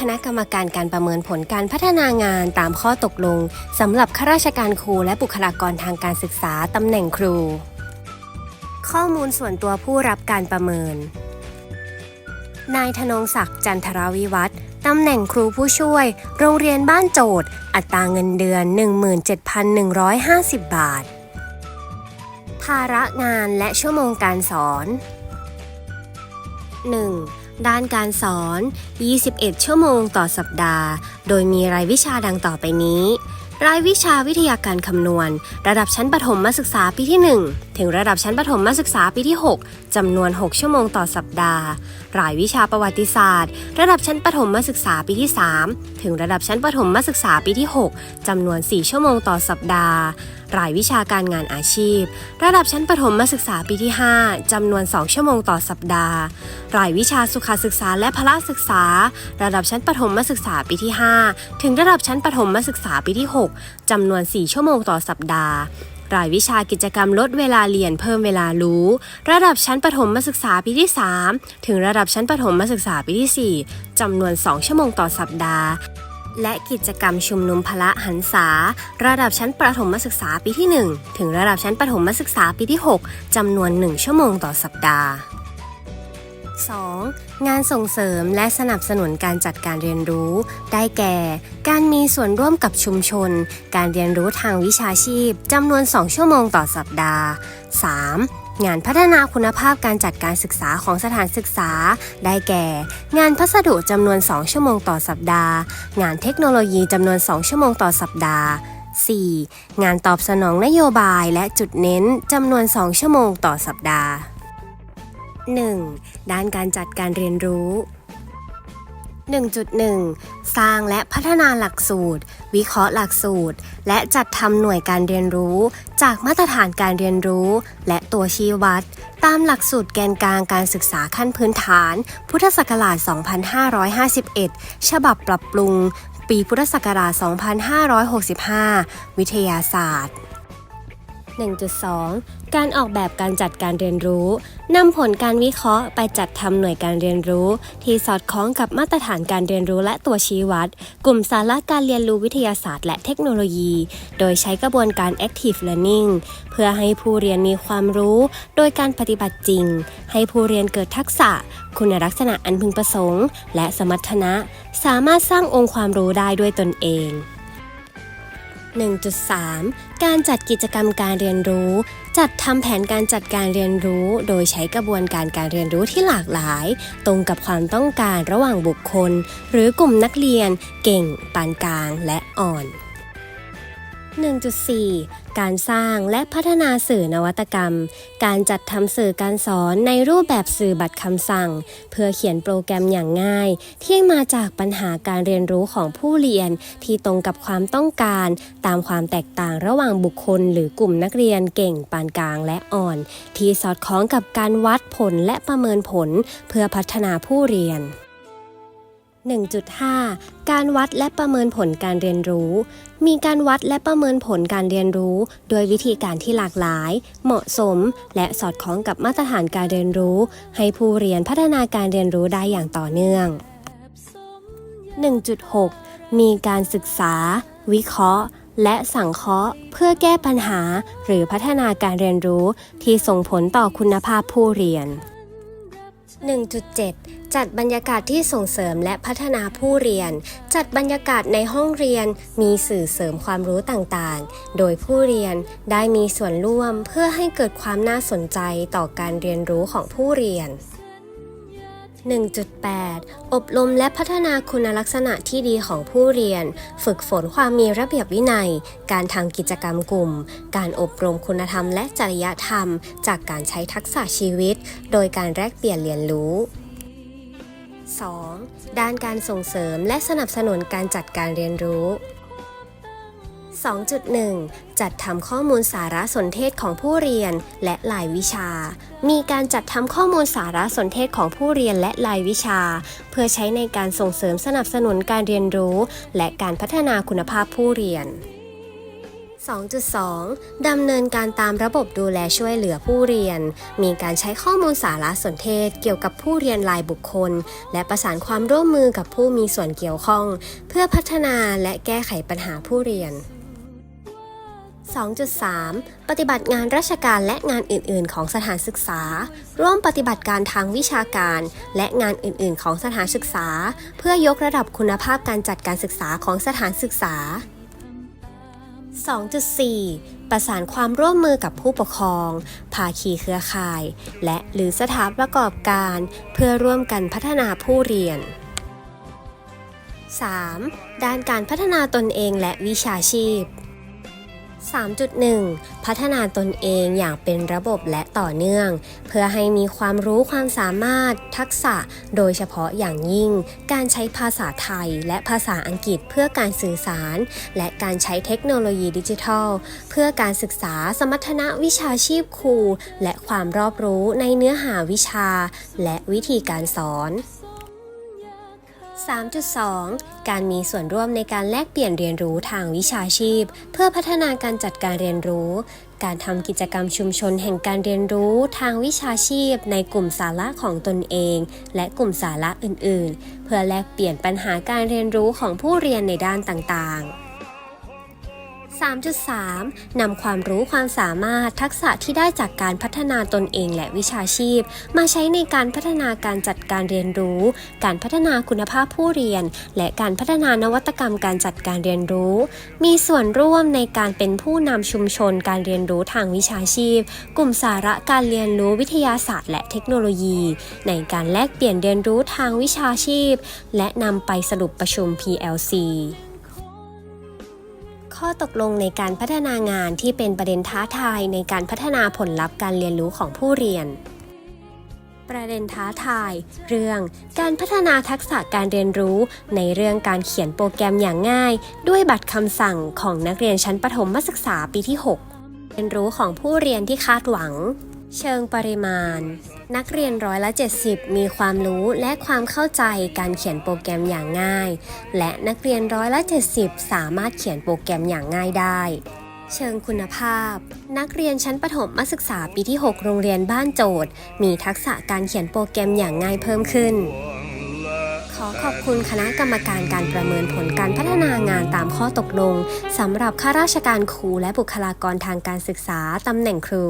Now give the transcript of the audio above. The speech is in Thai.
คณะกรรมการการประเมินผลการพัฒนางานตามข้อตกลงสำหรับข้าราชการครูและบุคลากรทางการศึกษาตำแหน่งครู ข้อมูลส่วนตัวผู้รับการประเมิน นายธนงศักดิ์จันทรวิวัฒน์ตำแหน่งครูผู้ช่วย โรงเรียนบ้านโจทย์ อัตราเงินเดือน 17,150 บาท ภาระงานและชั่วโมงการสอน 1. ด้านการสอน 21 ชั่วโมงต่อสัปดาห์ โดยมีรายวิชาดังต่อไปนี้ รายวิชาวิทยาการคำนวณ ระดับชั้นประถมศึกษาปีที่ 1 ถึงระดับชั้นประถมศึกษาปีที่ 6 จำนวน 6 ชั่วโมงต่อสัปดาห์ รายวิชาประวัติศาสตร์ ระดับชั้นประถมศึกษาปีที่ 3 ถึงระดับชั้นประถมศึกษาปีที่ 6 จำนวน 4 ชั่วโมงต่อสัปดาห์ รายวิชาการงานอาชีพ ระดับชั้นประถมศึกษาปีที่ 5 จำนวน 2 ชั่วโมงต่อสัปดาห์ รายวิชาสุขศึกษาและพละศึกษา ระดับชั้นประถมศึกษาปีที่ 5 ถึงระดับชั้นประถมศึกษาปีที่ 6 จำนวน 4 ชั่วโมงต่อสัปดาห์ รายวิชากิจกรรมลดเวลาเรียนเพิ่มเวลารู้ ระดับชั้นประถมศึกษาปีที่ 3 ถึงระดับชั้นประถมศึกษาปีที่ 4จำนวน 2 ชั่วโมงต่อสัปดาห์และกิจกรรมชุมนุมพละหันษา ระดับชั้นประถมศึกษาปีที่ 1 ถึงระดับชั้นประถมศึกษาปีที่ 6จำนวน 1 ชั่วโมงต่อสัปดาห์ 2. งานส่งเสริมและสนับสนุนการจัดการเรียนรู้ ได้แก่ การมีส่วนร่วมกับชุมชน การเรียนรู้ทางวิชาชีพจำนวน 2 ชั่วโมงต่อสัปดาห์ 3. งานพัฒนาคุณภาพการจัดการศึกษาของสถานศึกษา ได้แก่ งานพัสดุจำนวน 2 ชั่วโมงต่อสัปดาห์ งานเทคโนโลยีจำนวน 2 ชั่วโมงต่อสัปดาห์ 4. งานตอบสนองนโยบายและจุดเน้นจำนวน 2 ชั่วโมงต่อสัปดาห์ 1. ด้านการจัดการเรียนรู้ 1.1 สร้างและพัฒนาหลักสูตร วิเคราะห์หลักสูตร และจัดทำหน่วยการเรียนรู้ จากมาตรฐานการเรียนรู้ และตัวชี้วัด ตามหลักสูตรแกนกลางการศึกษาขั้นพื้นฐาน พุทธศักราช 2551 ฉบับปรับปรุง ปีพุทธศักราช 2565 วิทยาศาสตร์ 1.2 การออกแบบการจัดการเรียนรู้นำผลการวิเคราะห์ไปจัดทำหน่วยการเรียนรู้ ที่สอดคล้องกับมาตรฐานการเรียนรู้และตัวชี้วัด กลุ่มสาระการเรียนรู้วิทยาศาสตร์และเทคโนโลยี โดยใช้กระบวนการ active learning เพื่อให้ผู้เรียนมีความรู้ โดยการปฏิบัติจริง ให้ผู้เรียนเกิดทักษะ คุณลักษณะอันพึงประสงค์ และสมรรถนะ สามารถสร้างองค์ความรู้ได้ด้วยตนเอง 1.3 การจัดกิจกรรมการเรียนรู้ จัดทำแผนการจัดการเรียนรู้ โดยใช้กระบวนการการเรียนรู้ที่หลากหลาย ตรงกับความต้องการระหว่างบุคคล หรือกลุ่มนักเรียน เก่ง ปานกลาง และอ่อน 1.4 การสร้างและพัฒนาสื่อนวัตกรรม การจัดทำสื่อการสอนในรูปแบบสื่อบัตรคำสั่ง เพื่อเขียนโปรแกรมอย่างง่าย ที่มาจากปัญหาการเรียนรู้ของผู้เรียนที่ตรงกับความต้องการ ตามความแตกต่างระหว่างบุคคล หรือกลุ่มนักเรียนเก่งปานกลางและอ่อน ที่สอดคล้องกับการวัดผลและประเมินผล เพื่อพัฒนาผู้เรียน 1.5 การวัดและประเมินผลการเรียนรู้ มีการวัดและประเมินผลการเรียนรู้ โดยวิธีการที่หลากหลาย เหมาะสม และสอดคล้องกับมาตรฐานการเรียนรู้ ให้ผู้เรียนพัฒนาการเรียนรู้ได้อย่างต่อเนื่อง 1.6 มีการศึกษา วิเคราะห์ และสังเคราะห์ เพื่อแก้ปัญหา หรือพัฒนาการเรียนรู้ที่ส่งผลต่อคุณภาพผู้เรียน 1.7 จัดบรรยากาศที่ส่งเสริมและพัฒนาผู้เรียน จัดบรรยากาศในห้องเรียนมีสื่อเสริมความรู้ต่างๆ โดยผู้เรียนได้มีส่วนร่วมเพื่อให้เกิดความน่าสนใจต่อการเรียนรู้ของผู้เรียน 1.8 อบรมและพัฒนาคุณลักษณะที่ดีของผู้เรียน ฝึกฝนความมีระเบียบวินัย การทำกิจกรรมกลุ่ม การอบรมคุณธรรมและจริยธรรม จากการใช้ทักษะชีวิต โดยการแลกเปลี่ยนเรียนรู้ 2. ด้านการส่งเสริมและสนับสนุนการจัดการเรียนรู้ 2.1 จัดทำข้อมูลสารสนเทศของผู้เรียนและรายวิชา มีการจัดทำข้อมูลสารสนเทศของผู้เรียนและรายวิชา เพื่อใช้ในการส่งเสริมสนับสนุนการเรียนรู้ และการพัฒนาคุณภาพผู้เรียน 2.2 ดำเนินการตามระบบดูแลช่วยเหลือผู้เรียน มีการใช้ข้อมูลสารสนเทศเกี่ยวกับผู้เรียนรายบุคคล และประสานความร่วมมือกับผู้มีส่วนเกี่ยวข้อง เพื่อพัฒนาและแก้ไขปัญหาผู้เรียน 2.3 ปฏิบัติงานราชการและงานอื่น ๆ ของสถานศึกษา ร่วมปฏิบัติการทางวิชาการ และงานอื่น ๆ ของสถานศึกษา เพื่อยกระดับคุณภาพการจัดการศึกษาของสถานศึกษา 2.4 ประสานความร่วมมือกับผู้ปกครอง ภาคีเครือข่าย และหรือสถานประกอบการ เพื่อร่วมกันพัฒนาผู้เรียน 3. ด้านการพัฒนาตนเองและวิชาชีพ 3.1 พัฒนาตนเองอย่างเป็นระบบและต่อเนื่อง เพื่อให้มีความรู้ความสามารถ ทักษะ โดยเฉพาะอย่างยิ่ง การใช้ภาษาไทยและภาษาอังกฤษเพื่อการสื่อสาร และการใช้เทคโนโลยีดิจิทัล เพื่อการศึกษาสมรรถนะวิชาชีพครู และความรอบรู้ในเนื้อหาวิชา และวิธีการสอน 3.2 การมีส่วนร่วมในการแลกเปลี่ยนเรียนรู้ทางวิชาชีพ เพื่อพัฒนาการจัดการเรียนรู้ การทำกิจกรรมชุมชนแห่งการเรียนรู้ทางวิชาชีพ ในกลุ่มสาระของตนเอง และกลุ่มสาระอื่น ๆ เพื่อแลกเปลี่ยนปัญหาการเรียนรู้ของผู้เรียนในด้านต่าง ๆ 3.3 นำความรู้ความสามารถทักษะที่ได้จากการพัฒนาตนเองและวิชาชีพ มาใช้ในการพัฒนาการจัดการเรียนรู้ การพัฒนาคุณภาพผู้เรียน และการพัฒนานวัตกรรมการจัดการเรียนรู้ มีส่วนร่วมในการเป็นผู้นำชุมชนการเรียนรู้ทางวิชาชีพ กลุ่มสาระการเรียนรู้วิทยาศาสตร์และเทคโนโลยี ในการแลกเปลี่ยนเรียนรู้ทางวิชาชีพ และนำไปสรุปประชุม PLC ข้อตกลงในการพัฒนางานที่เป็นประเด็นท้าทายในการพัฒนาผลลัพธ์การเรียนรู้ของผู้เรียน ประเด็นท้าทาย เรื่องการพัฒนาทักษะการเรียนรู้ในเรื่องการเขียนโปรแกรมอย่างง่าย ด้วยบัตรคำสั่งของนักเรียนชั้นประถมศึกษาปีที่ 6 เรียนรู้ของผู้เรียนที่คาดหวัง เชิงปริมาณ นักเรียนร้อยละ70 มีความรู้และความเข้าใจการเขียนโปรแกรมอย่างง่าย และนักเรียนร้อยละ70 สามารถเขียนโปรแกรมอย่างง่ายได้ เชิงคุณภาพ นักเรียนชั้นประถมศึกษาปีที่ 6 โรงเรียนบ้านโจทย์ มีทักษะการเขียนโปรแกรมอย่างง่ายเพิ่มขึ้น ขอขอบคุณคณะกรรมการการประเมินผลการพัฒนางานตามข้อตกลงสำหรับข้าราชการครูและบุคลากรทางการศึกษาตำแหน่งครู